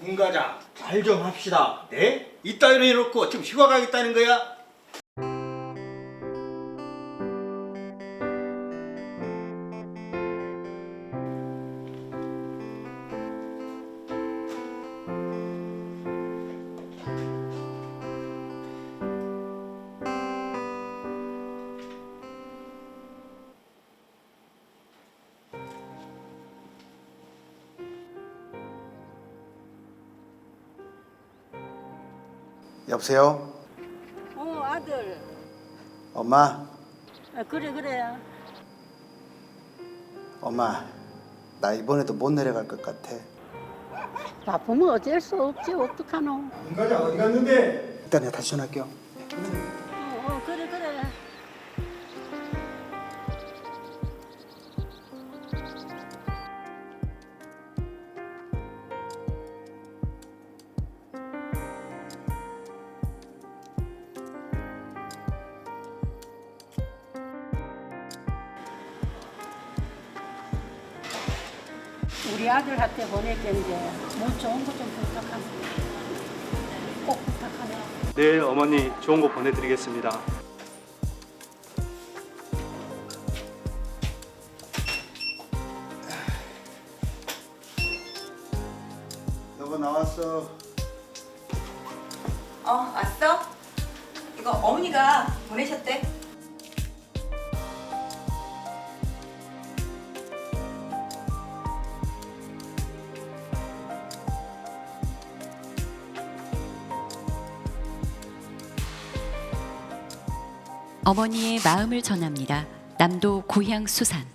문 과장 잘 좀 합시다. 네? 이따위로 해놓고 지금 휴가 가겠다는 거야? 여보세요? 어 아들. 엄마? 아, 그래 그래. 엄마 나 이번에도 못 내려갈 것 같아. 바쁘면 어쩔 수 없지. 어떡하노? 문 과장 어디 갔는데? 일단 내가 다시 전화할게요. 어, 어 그래 그래 우리 아들한테 보내겠는데 뭐 좋은 거 좀 부탁하면 꼭 부탁하네 네, 어머니 좋은 거 보내드리겠습니다. 여보 나왔어 어, 왔어? 이거 어머니가 보내셨대. 어머니의 마음을 전합니다. 남도 고향 수산